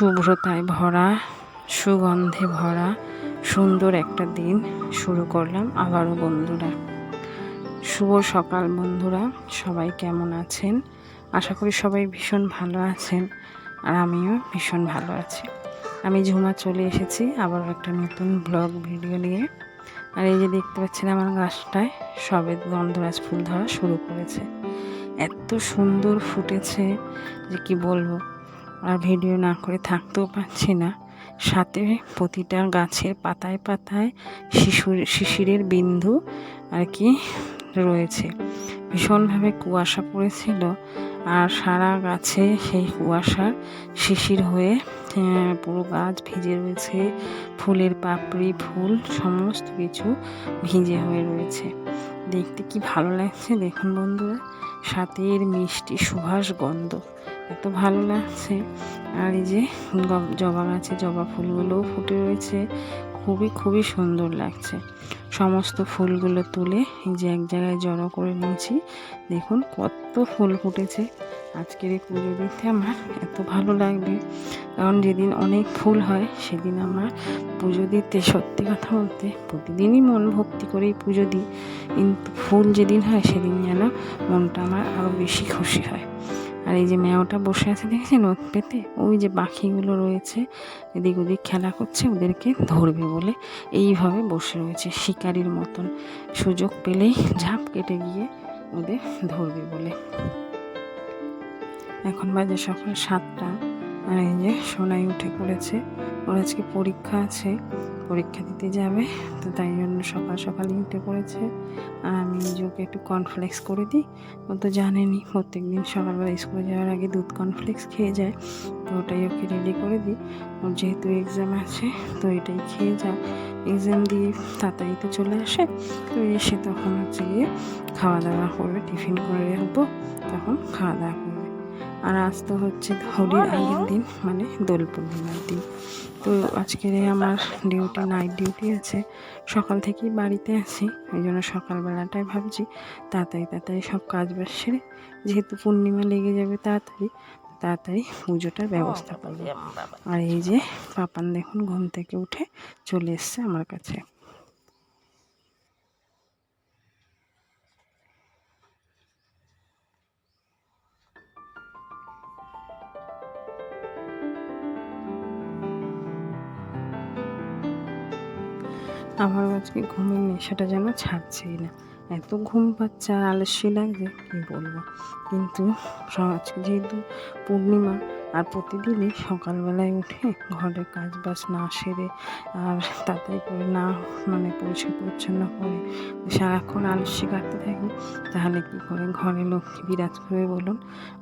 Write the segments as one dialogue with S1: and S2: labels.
S1: শুভ্রতায় ভরা, সুগন্ধে ভরা, সুন্দর একটা দিন শুরু করলাম আবারও বন্ধুরা। শুভ সকাল বন্ধুরা, সবাই কেমন আছেন? আশা করি সবাই ভীষণ ভালো আছেন আর আমিও ভীষণ ভালো আছি। আমি ঝুমা চলে এসেছি আবার একটা নতুন ব্লগ ভিডিও নিয়ে। আর এই যে দেখতে পাচ্ছেন আমার গাছটায় সবে গন্ধরাজ ফুল ধরা শুরু করেছে। এত সুন্দর ফুটেছে যে কি বলব? আর ভিডিও না করে থাকতেও পারছি না। সাথে প্রতিটা গাছের পাতায় পাতায় শিশুর, শিশিরের বিন্দু আর কি রয়েছে। ভীষণভাবে কুয়াশা পড়েছিল আর সারা গাছে সেই কুয়াশার শিশির হয়ে পুরো গাছ ভিজে রয়েছে। ফুলের পাপড়ি, ফুল, সমস্ত কিছু ভিজে হয়ে রয়েছে। দেখতে কি ভালো লাগছে দেখুন বন্ধুরা। সাথে এর মিষ্টি সুভাষ গন্ধ। এত ভালো লাগছে। আর এই যে জবা গাছে জবা ফুলগুলোও ফুটে রয়েছে। খুবই খুবই সুন্দর লাগছে। সমস্ত ফুলগুলো তুলে এই যে এক জায়গায় জড়ো করে নিয়েছি। দেখুন কত ফুল ফুটেছে। আজকের এই পুজো দিতে আমার এত ভালো লাগবে। কারণ যেদিন অনেক ফুল হয়, সেদিন আমার পুজো দিতে, সত্যি কথা বলতে প্রতিদিনই মন ভক্তি করেই পুজো দিই। কিন্তু ফুল যেদিন হয়, সেদিন যেন মনটা আমার আরও বেশি খুশি হয়। আর এই যে ম্যাওটা বসে আছে, দেখেছেন ওত পেতে ওই যে পাখিগুলো রয়েছে, এদিক ওদিক খেলা করছে, ওদেরকে ধরবে বলে এইভাবে বসে রয়েছে, শিকারির মতন। সুযোগ পেলেই ঝাঁপ কেটে গিয়ে ওদের ধরবে বলে। এখন বাজে সকাল সাতটা। আর এই যে সোনাই উঠে পড়েছে। ওর আজকে পরীক্ষা আছে, পরীক্ষা দিতে যাবে, তো তাই জন্য সকাল সকালই উঠে পড়েছে। আর আমি যে ওকে একটু কর্নফ্লেক্স করে দিই। ও তো জানেনি প্রত্যেক দিন সকালবেলা স্কুলে যাওয়ার আগে দুধ কর্নফ্লেক্স খেয়ে যায়, তো ওটাই ওকে রেডি করে দিই। ওর যেহেতু এক্সাম আছে, তো এটাই খেয়ে যাও এক্সাম দিয়ে তাড়াতাড়ি তো চলে আসে, তো এসে তখন হচ্ছে গিয়ে খাওয়া দাওয়া করবে টিফিন করে রাখব। তখন খাওয়া দাওয়া আর আজ তো হচ্ছে হোলির আগের দিন মানে দোল পূর্ণিমার দিন। তো আজকের আমার ডিউটি নাইট ডিউটি আছে। সকাল থেকেই বাড়িতে আছি ওই জন্য সকালবেলাটাই ভাবছি তাড়াতাড়ি তাড়াতাড়ি সব কাজ বাজ সেরে যেহেতু পূর্ণিমা লেগে যাবে তাড়াতাড়ি তাড়াতাড়ি পুজোটার ব্যবস্থা করব। আর এই যে পাপান দেখুন ঘুম থেকে উঠে চলে এসছে আমার কাছে। আমার আজকে ঘুমের নেশাটা যেন ছাড়ছেই না। এত ঘুম পাচ্ছে আর আলস্য লাগছে, কী বলব? কিন্তু আজকে যেহেতু পূর্ণিমা আর প্রতিদিনই সকালবেলায় উঠে ঘরের কাজ বাজ না সেরে আর তাড়াতাড়ি করে না মানে পরিষ্কার পরিচ্ছন্ন করে সারাক্ষণ আলস্য কাটতে থাকি, তাহলে কী করে ঘরে লক্ষ্মী বিরাজ করবে বলুন?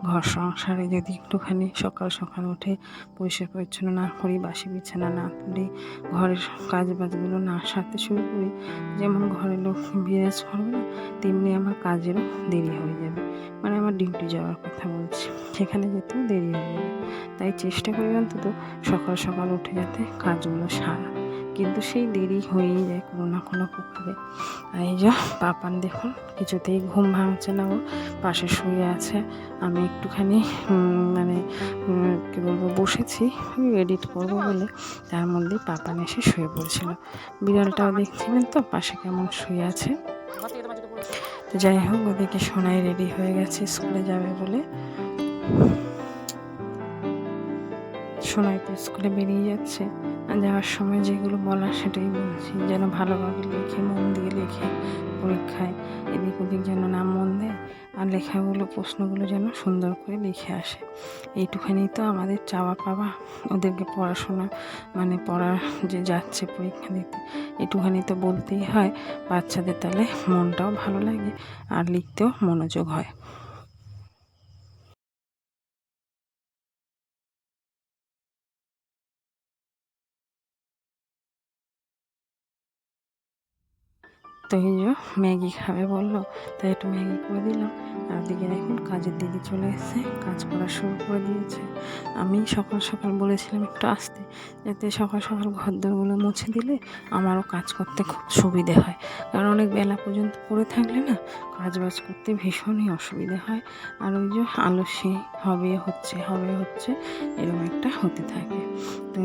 S1: ঘর সংসারে যদি একটুখানি সকাল সকাল উঠে পরিষ্কার পরিচ্ছন্ন না করি, বাসি বিছানা না তুলি, ঘরের কাজ বাজগুলো না সারতে শুরু করি, যেমন ঘরে লক্ষ্মী বিরাজ করবে না, তেমনি আমার কাজেরও দেরি হয়ে যাবে। মানে আমার ডিউটি যাওয়ার কথা বলছি, সেখানে যেতেও দেরি হয়ে যাবে। তাই চেষ্টা করি অন্তত সকাল সকাল উঠে যাতে কাজগুলো সারা। কিন্তু সেই দেরি হয়েই যায় কোনো না কোনো প্রকারে আর এই যে পাপান দেখুন, কিছুতেই ঘুম ভাঙছে না, ও পাশে শুয়ে আছে। আমি একটুখানি মানে কী বলব, বসেছি, এডিট করব বলে। তার মধ্যে পাপান এসে শুয়ে পড়েছিল। বিড়ালটাও দেখছিলেন তো, পাশে কেমন শুয়ে আছে। তো যাই হোক ওদিকে সোনাই রেডি হয়ে গেছে, স্কুলে যাবে বলে। সোনাই তো স্কুলে বেরিয়ে যাচ্ছে। আর যাওয়ার সময় যেগুলো বলার সেটাই বলছি। যেন ভালোভাবে লিখে, মন দিয়ে লিখে পরীক্ষায়। এদিক ওদিক যেন না মন দেয়। আর লেখাগুলো, প্রশ্নগুলো যেন সুন্দর করে লিখে আসে। এইটুখানি তো আমাদের চাওয়া পাওয়া। ওদেরকে পড়াশোনা মানে পড়া যে যাচ্ছে পরীক্ষা দিতে একটুখানি তো বলতেই হয়। বাচ্চাদের তাহলে মনটাও ভালো লাগে। আর লিখতেও মনোযোগ হয়। তো এই যে ম্যাগি খাবে বলল তাই একটু ম্যাগি করে দিলাম। আর ওদিকে দেখুন কাজের দিদি চলে এসেছে, কাজ করা শুরু করে দিয়েছে। আমি সকাল সকাল বলেছিলাম একটু আসতে, যাতে সকাল সকাল ঘরদোরগুলো মুছে দিলে আমারও কাজ করতে খুব সুবিধে হয়। কারণ অনেক বেলা পর্যন্ত পড়ে থাকলে না কাজ বাজ করতে ভীষণই অসুবিধে হয়। আর ওই যে আলসি হবে, হচ্ছে হবে, হচ্ছে, এরকম একটা হতে থাকে।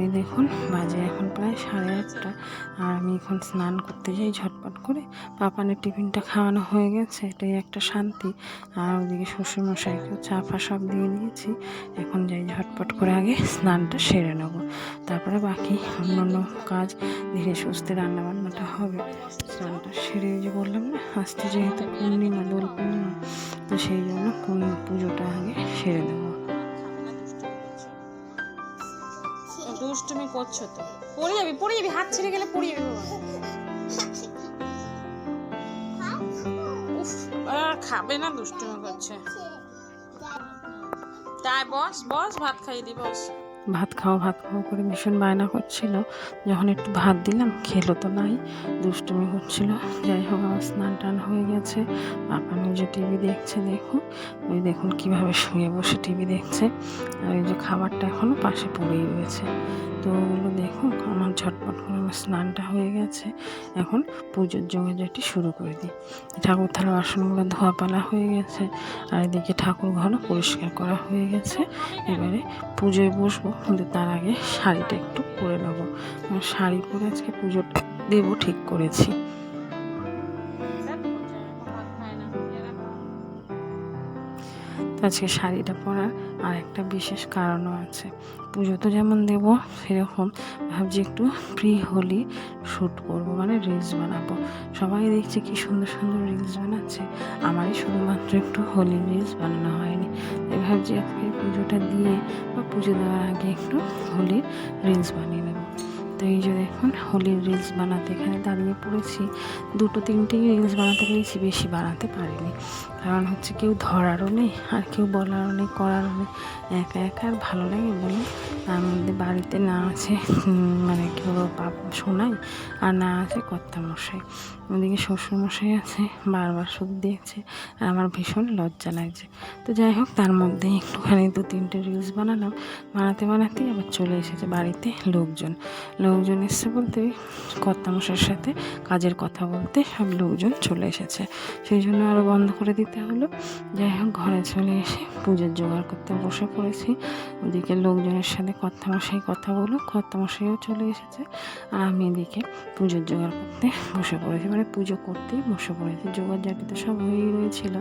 S1: এই দেখুন বাজে এখন প্রায় সাড়ে আটটা, আর আমি এখন স্নান করতে যাই ঝটপট করে। পাপানের টিফিনটা খাওয়ানো হয়ে গেছে, এটাই একটা শান্তি। আর ওদিকে শ্বশুরমশাইকেও চা ফা সব দিয়ে দিয়েছি। এখন যাই ঝটপট করে আগে স্নানটা সেরে নেব। তারপরে বাকি অন্যান্য কাজ, ধীরে সুস্থে রান্নাবান্নাটা হবে। স্নানটা সেরে যে বললাম না, আজকে যেহেতু পূর্ণিমা, দোল পূর্ণিমা, তো সেই জন্য কোন পুজোটা আগে সেরে দেবো দুষ্টুমি করছ তো। পড়ে যাবি পড়ে যাবি, হাত ছেড়ে গেলে পড়ে যাবি। খাবে না, দুষ্টুমি করছে। তাই বস বস, ভাত খাইয়ে দি, বস। ভাত খাও ভাত খাও করে ভীষণ বায়না করছিল। যখন একটু ভাত দিলাম খেলো তো নাই, দুষ্টুমি করছিল। যাই হোক, আমার স্নান টান হয়ে গেছে। পাপা নিজে টিভি দেখছে দেখুন ওই দেখুন কীভাবে শুয়ে বসে টিভি দেখছে। আর ওই যে খাবারটা এখনও পাশে পড়েই রয়েছে। তো ওগুলো দেখুন আমার ঝটপট আমার স্নানটা হয়ে গেছে। এখন পুজোর জোগাড়টি শুরু করে দিই। ঠাকুর থালা বাসনগুলো ধোয়া পালা হয়ে গেছে আর এদিকে ঠাকুর ঘরও পরিষ্কার করা হয়ে গেছে। এবারে পুজোয় বসবো, কিন্তু তার আগে শাড়িটা একটু পরে নেব। শাড়ি পরে আজকে পুজোটা দেবো ঠিক করেছি। আজকে শাড়িটা পরার আর একটা বিশেষ কারণও আছে। পুজো তো যেমন দেবো, সেরকম। ভাবছি একটু প্রি হোলি শ্যুট করব মানে রিলস বানাবো। সবাই দেখছে কি সুন্দর সুন্দর রিলস বানাচ্ছে। আমারই শুধুমাত্র একটু হোলি রিলস বানানো হয়নি। তাই ভাবছি আজকে পুজোটা দিয়ে বা পুজো দেওয়ার আগে একটু হোলির রিলস বানিয়ে নেব। তো এই যে দেখুন হোলির রিলস বানাতে এখানে দাঁড়িয়ে পড়েছি। দুটো তিনটেই রিলস বানাতে পেরেছি, বেশি বানাতে পারিনি। কারণ হচ্ছে কেউ ধরারও নেই, আর কেউ বলারও নেই, করারও নেই। একা একা আর ভালো লাগে বলে মধ্যে বাড়িতে না আছে মানে কেউ বাপ শোনাই আর না আছে কর্তামশাই। ওদিকে শ্বশুরমশাই আছে, বারবার শুধু দেখছে আর আমার ভীষণ লজ্জা লাগছে। তো যাই হোক, তার মধ্যে একটুখানি দু তিনটে রিলস বানালাম। বানাতে বানাতেই আবার চলে এসেছে বাড়িতে লোকজন। লোকজন এসছে বলতে কর্তামশাইয়ের সাথে কাজের কথা বলতে সব লোকজন চলে এসেছে। সেই জন্য আরও বন্ধ করে দিতে হলো। যাই হোক, ঘরে চলে এসে পুজোর জোগাড় করতে বসে পড়েছি। ওদিকে লোকজনের সাথে কর্তামশাই কথা বলো, কর্তামশাইও চলে এসেছে। আর আমি এদিকে পুজোর জোগাড় করতে বসে পড়েছি। মানে পুজো করতেই বসে পড়েছি। জোগাড় জাটি তো সব হয়েই রয়েছিল।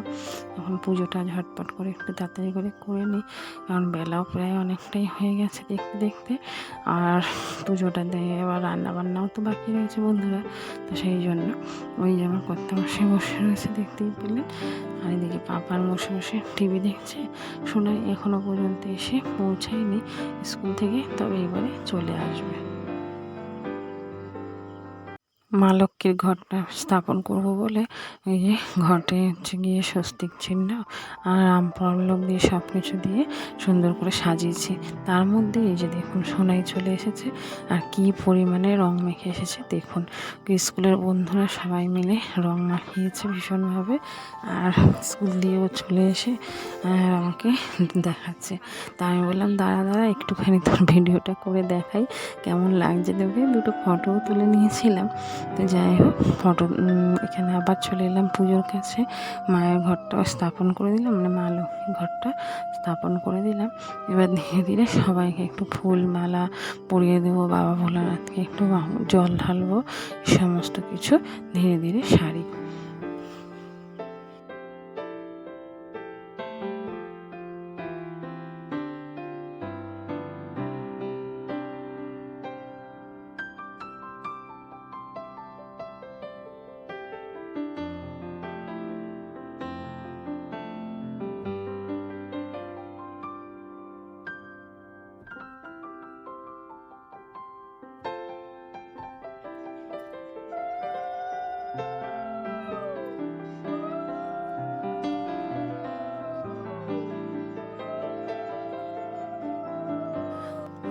S1: এখন পুজোটা ঝটপট করে একটু তাড়াতাড়ি করে করে নিই। কারণ বেলাও প্রায় অনেকটাই হয়ে গেছে দেখতে দেখতে। আর পুজোটা দিয়ে এবার রান্না বান্নাও তো বাকি রয়েছে বন্ধুরা। তো সেই জন্য ওই যে আমার কর্তামশাই বসে রয়েছে দেখতেই পেলেন। আর এদিকে পাপার মশে মশে টিভি দেখছে। সোনাই এখনও পর্যন্ত এসে পৌঁছায়নি স্কুল থেকে, তবে এবারে চলে আসবে। মা লক্ষ্মীর ঘরটা স্থাপন করব বলে ওই যে ঘটে হচ্ছে গিয়ে স্বস্তিক চিহ্ন আর রাম পল্লব দিয়ে সব কিছু দিয়ে সুন্দর করে সাজিয়েছি। তার মধ্যে এই যে দেখুন সোনাই চলে এসেছে আর কি পরিমাণে রং মেখে এসেছে দেখুন। স্কুলের বন্ধুরা সবাই মিলে রং মাখিয়েছে ভীষণভাবে আর স্কুল দিয়েও চলে এসে আমাকে দেখাচ্ছে। তা আমি বললাম, দাঁড়া দাঁড়া, একটুখানি তোর ভিডিওটা করে দেখাই, কেমন লাগছে তোকে? দুটো ফটোও তুলে নিয়েছিলাম। তো যাই হোক, ফটো এখানে আবার চলে এলাম পুজোর কাছে। মায়ের ঘরটা স্থাপন করে দিলাম মানে মা লক্ষ্মীর ঘরটা স্থাপন করে দিলাম। এবার ধীরে ধীরে সবাইকে একটু ফুল মালা পরিয়ে দেবো, বাবা ভোলানাথকে একটু জল ঢালবো সমস্ত কিছু ধীরে ধীরে সারি।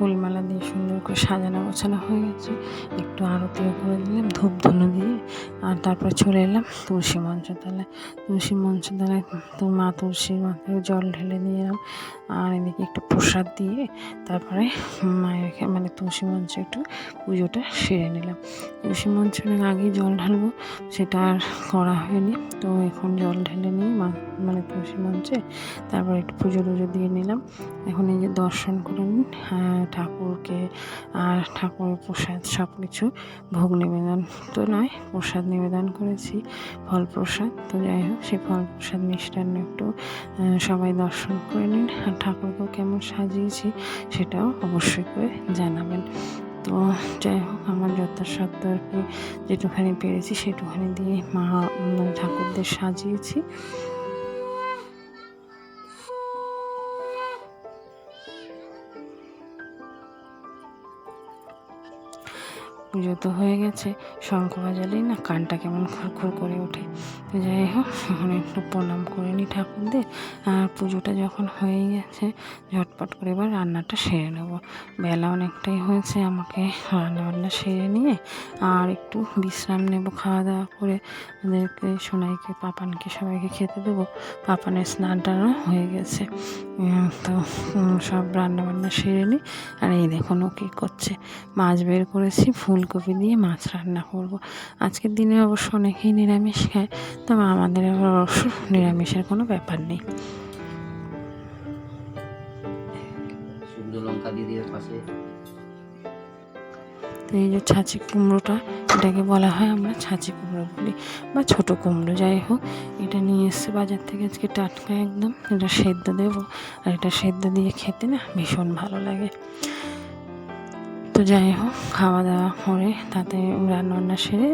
S1: ফুলমালা দিয়ে সুন্দর করে সাজানো গোছানো হয়ে গেছে। একটু আরতিও করে দিলাম ধূপ ধুনো দিয়ে। আর তারপরে চলে এলাম তুলসী মঞ্চতলায়। তুলসী মঞ্চতলায় তো মা তুলসীর মাথায় জল ঢেলে দিলাম আর এদিকে একটু প্রসাদ দিয়ে তারপরে মায়ের মানে তুলসী মঞ্চে একটু পুজোটা সেরে নিলাম। তুলসী মঞ্চের আগে জল ঢালবো, সেটা আর করা হয়নি। তো এখন জল ঢেলে নিয়ে মা মানে তুলসী মঞ্চে তারপর একটু পুজো টুজো দিয়ে নিলাম। এখন এই যে দর্শন করে নিন ঠাকুরকে, আর ঠাকুর প্রসাদ সব কিছু ভোগ নিবেদন তো নয়, প্রসাদ নিবেদন করেছি, ফল প্রসাদ। তো যাই হোক সেই ফল প্রসাদ মিষ্টান্ন একটু সবাই দর্শন করে নিন। আর ঠাকুরকেও কেমন সাজিয়েছি সেটাও অবশ্যই করে জানাবেন। তো যাই হোক, আমার যথাসাধ্য আর কি যেটুখানি পেরেছি সেটুখানি দিয়ে মা মানে ঠাকুরদের সাজিয়েছি। পুজো তো হয়ে গেছে। শঙ্খ বাজালেই না কানটা কেমন খুরখুর করে ওঠে। তো যাই হোক একটু প্রণাম করে নিই ঠাকুরদের। আর পুজোটা যখন হয়েই গেছে, ঝটপট করে এবার রান্নাটা সেরে নেব। বেলা অনেকটাই হয়েছে, আমাকে রান্না বান্না সেরে নিয়ে আর একটু বিশ্রাম নেব খাওয়া দাওয়া করে। ওদেরকে, সোনাইকে, পাপানকে সবাইকে খেতে দেবো। পাপানের স্নান টানও হয়ে গেছে। তো সব রান্না বান্না সেরে নিই আর এই দেখুন ও কী করছে। মাছ বের করেছি ফুলকপি দিয়ে মাছ রান্না করব। আজকের দিনে অবশ্য অনেকেই নিরামিষ খায় তবে আমাদের আবার অবশ্য নিরামিষের কোনো ব্যাপার নেই। তো এই যে ছাঁচি কুমড়োটা এটাকে বলা হয় আমরা ছাঁচি কুমড়ো বলি বা ছোট কুমড়ো যাই হোক এটা নিয়ে এসছে বাজার থেকে আজকে টাটকা একদম এটা সেদ্ধ দেবো। আর এটা সেদ্ধ দিয়ে খেতে না ভীষণ ভালো লাগে। যাই হোক খাওয়া দাওয়া করে তাতে রান্নাবান্না সেরে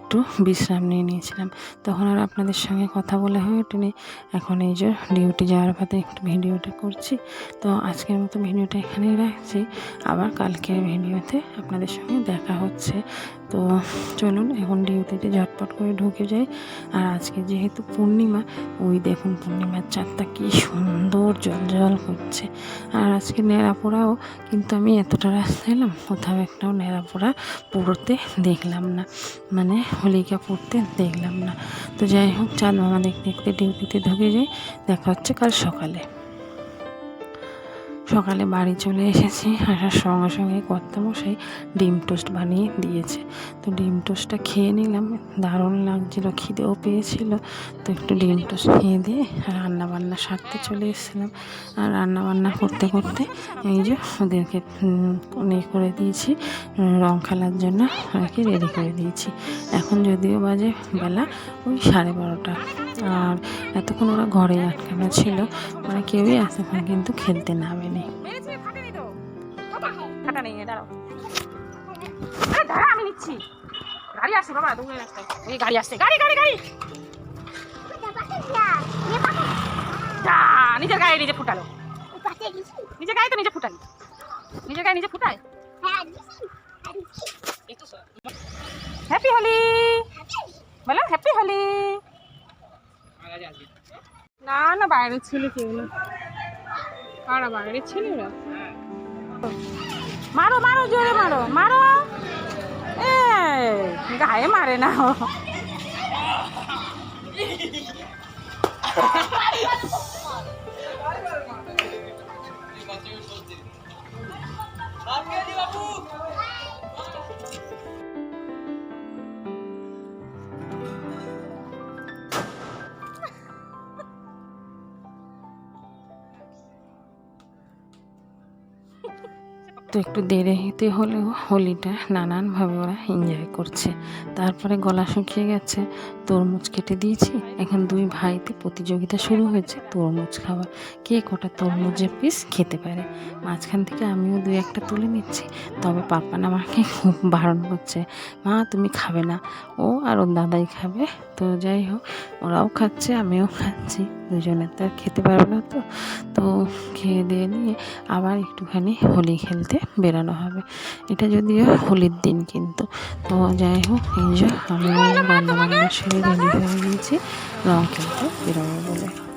S1: একটু বিশ্রাম নিয়ে নিয়েছিলাম। তখন আর আপনাদের সঙ্গে কথা বলে হয়ে ওঠেনি। এখন এই যে ডিউটি যাওয়ার পথে একটু ভিডিওটা করছি। তো আজকের মতো ভিডিওটা এখানেই রাখছি। আবার কালকের ভিডিওতে আপনাদের সঙ্গে দেখা হচ্ছে। তো চলুন, এখন ডিউটিতে ঝটপট করে ঢুকে যাই। আর আজকে যেহেতু পূর্ণিমা, ওই দেখুন পূর্ণিমার চাঁদটা কি সুন্দর জল জল করছে। আর আজকে ন্যাড়া পোড়াও কিন্তু আমি এতটা রাস্তা এলাম, কোথাও একটাও ন্যাড়া পোড়া দেখলাম না। মানে হোলিকা পড়তে দেখলাম না। তো যাই হোক, চাঁদ মামা দেখতে দেখতে ডিউটিতে ঢুকে যাই, দেখা হচ্ছে কাল সকালে। সকালে বাড়ি চলে এসেছি। আসার সঙ্গে সঙ্গে কর্তামশাই ডিম টোস্ট বানিয়ে দিয়েছে। তো ডিম টোস্টটা খেয়ে নিলাম। দারুণ লাগছিল, খিদেও পেয়েছিল। তো একটু ডিম টোস্ট খেয়ে দিয়ে রান্নাবান্না সারতে চলে এসেছিলাম। আর রান্নাবান্না করতে করতে এই যে ওদেরকে ইয়ে করে দিয়েছি, রং খেলার জন্য আর কি রেডি করে দিয়েছি। এখন যদিও বাজে বেলা, ওই সাড়ে বারোটা। আর এতক্ষণ ওরা ঘরে আটকানো ছিল মানে কেউই এতক্ষণ কিন্তু খেলতে নামেনি
S2: আমি নিচ্ছি গাড়ি আসছে বাবা রাস্তায় গাড়ি আসছে গাড়ি গাড়ি গাড়ি নিজের নিজে ফুটালো নিজের তো নিজে নিজের নিজে ফুটায় হ্যাপি হোলি বলো হ্যাপি হোলি না না, বাইরের ছেলে কেউ না কারা, বাইরের ছেলেরা? মারো মারো, জোরে মারো মারো। এ গায়ে মারে না ও।
S1: একটু দেরিতে হলেও হোলিটা নানানভাবে ওরা এনজয় করছে। তারপরে গলা শুকিয়ে গেছে, তরমুজ কেটে দিয়েছি। এখন দুই ভাইতে প্রতিযোগিতা শুরু হয়েছে, তরমুজ খাওয়া কে কটা তরমুজের পিস খেতে পারে? মাঝখান থেকে আমিও দুই একটা তুলে নিচ্ছি। তবে পাপান আমাকে খুব বারণ করছে, মা, তুমি খাবে না। ও আর ওর দাদাই খাবে। তো যাই হোক, ওরাও খাচ্ছে, আমিও খাচ্ছি। দুজনে তো আর খেতে পারব না তো। তো খেয়ে দিয়ে নিয়ে আবার একটুখানি হোলি খেলতে বেরানো হবে। এটা যদিও হোলির দিন কিন্তু। তো যাই হোক, এই যে আমি রান্না বান্না সেরে রেডি হয়ে গিয়েছি রং খেলতে বেরোবো বলে।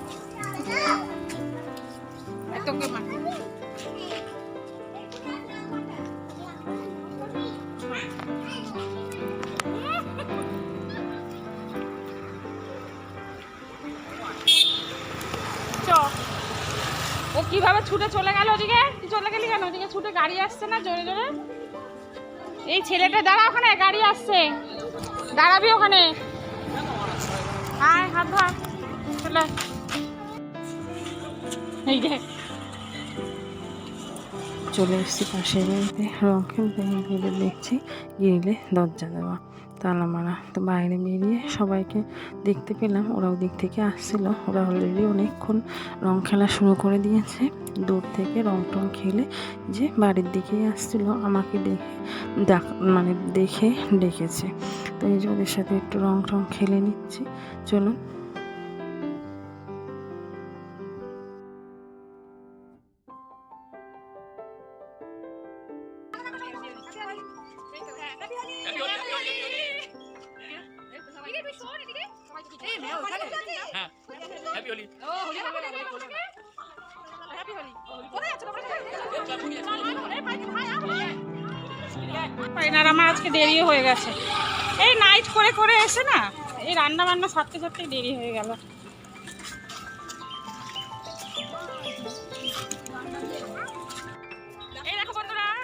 S2: কীভাবে ছুটে চলে গেল ওদিকে? চলে গেলি কেন? ওদিকে ছুটে গাড়ি আসছে না জোরে জোরে? এই ছেলেটা, দাঁড়া ওখানে, গাড়ি আসছে। দাঁড়াবি ওখানে। আয়, হাত ধর। চলে। এই যে।
S1: চলে এসেছি বাড়িতে। রং খেলতে দেখছি। গিরিলে দরজা দেওয়া। তালা মারা তো বাইরে বেরিয়ে সবাইকে দেখতে পেলাম, ওরাও দিক থেকে আসছিল। ওরা অলরেডি অনেকক্ষণ রং খেলা শুরু করে দিয়েছে। দূর থেকে রং টং খেলে যে বাড়ির দিকেই আসছিল, আমাকে দেখে ডাক মানে দেখে ডেকেছে। তো এই যে ওদের সাথে একটু রং টং খেলে নিচ্ছি। চলুন।
S2: আমার আজকে দেরি হয়ে গেছে। এই নাইট করে করে এসে না এই রান্না বান্না সারতে সারতে দেরি হয়ে গেল।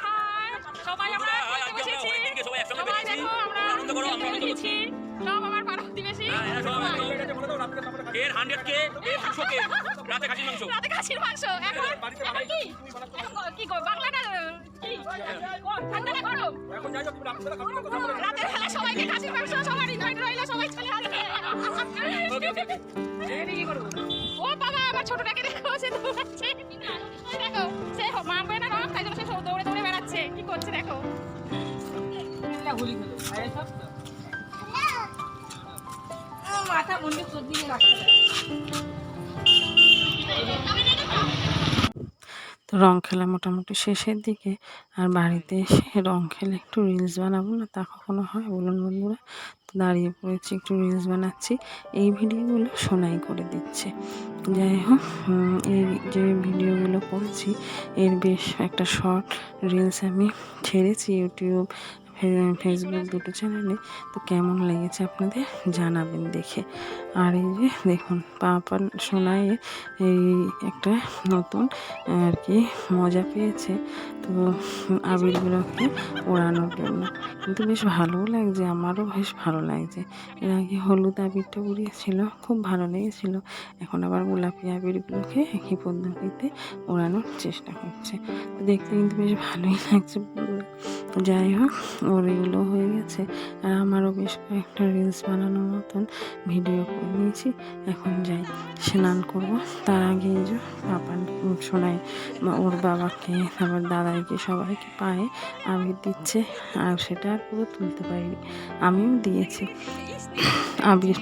S3: হ্যাঁ, এরা সব
S2: সবাই।
S3: একদম এর হান্ড্রেড কে এর দুশো কে রাতে খাসির মাংস।
S2: রাতে খাসির মাংস। এখন এখন কি? কি গো বাংলাটা কি ও বাবা আমার ছোটটাকে দেখো দেখো সে মারবে না তাই জন্য সে দৌড়ে দৌড়ে বেড়াচ্ছে কি করছে দেখো মাথা বন্ধু সর্দি রাখতে
S1: তো রং খেলা মোটামুটি শেষের দিকে। আর বাড়িতে এসে রং খেলে একটু রিলস বানাবো না, তা কখনো হয়? বলুন বন্ধুরা। তো দাঁড়িয়ে পড়েছি, একটু রিলস বানাচ্ছি। এই ভিডিওগুলো সোনাই করে দিচ্ছে। যাই হোক এই যে ভিডিওগুলো করছি, এর বেশ একটা শর্ট রিলস আমি ছেড়েছি ইউটিউব ফেসবুক দুটো চ্যানেলে তো কেমন লেগেছে আপনাদের? জানাবেন দেখে। আর এই যে দেখুন, পাপা সোনাইয়ের এই একটা নতুন, আর কি, মজা পেয়েছে। তো আবিরগুলোকে ওড়ানোর জন্য। কিন্তু বেশ ভালোও লাগছে, আমারও বেশ ভালো লাগছে। এর আগে হলুদ আবিরটা উড়িয়েছিল, খুব ভালো লেগেছিল। এখন আবার গোলাপি আবিরগুলোকে একই পদ্ধতিতে ওড়ানোর চেষ্টা করছে। দেখতে কিন্তু বেশ ভালোই লাগছে। যাই হোক ওর এগুলো হয়ে গেছে। আর আমারও বেশ কয়েকটা রিলস বানানোর মতন ভিডিও করে নিয়েছি। এখন যাই, স্নান করব। তার আগে যে পাপান শোনায়, ওর বাবাকে, তারপর দাদাইকে, সবাইকে পায়ে আবির দিচ্ছে। আর সেটা আর পুরো তুলতে পারিনি। আমিও দিয়েছি। আবির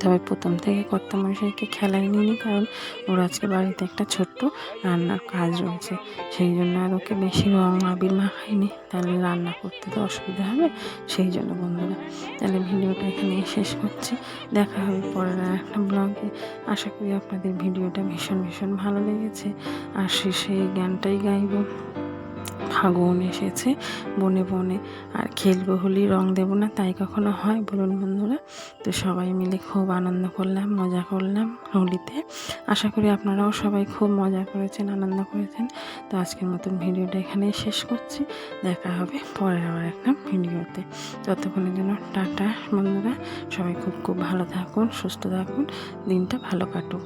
S1: তবে প্রথম থেকে কর্তা মশাইকে খেলায় নিইনি, কারণ ওর আজকে বাড়িতে একটা ছোট্ট রান্নার কাজ রয়েছে। সেই জন্য আর ওকে বেশি রং আবির মাখাইনি। তাহলে রান্না করতে তো অসুবিধা হবে, সেই জন্য বন্ধুরা, তাহলে ভিডিওটা এখানে শেষ করছি। দেখা হবে পরের একটা ব্লগে আশা করি আপনাদের ভিডিওটা ভীষণ ভীষণ ভালো লেগেছে। আর শেষে এই গানটাই গাইব। ফাগুন এসেছে। বনে বনে আর খেলব হোলি, রং দেবো না, তাই কখনো হয়? বলুন বন্ধুরা। তো সবাই মিলে খুব আনন্দ করলাম, মজা করলাম হোলিতে। আশা করি আপনারাও সবাই খুব মজা করেছেন, আনন্দ করেছেন। তো আজকের মতন ভিডিওটা এখানেই শেষ করছি। দেখা হবে পরে আবার একটা ভিডিওতে। ততক্ষণের জন্য টাটা বন্ধুরা। সবাই খুব খুব ভালো থাকুন, সুস্থ থাকুন, দিনটা ভালো কাটুক।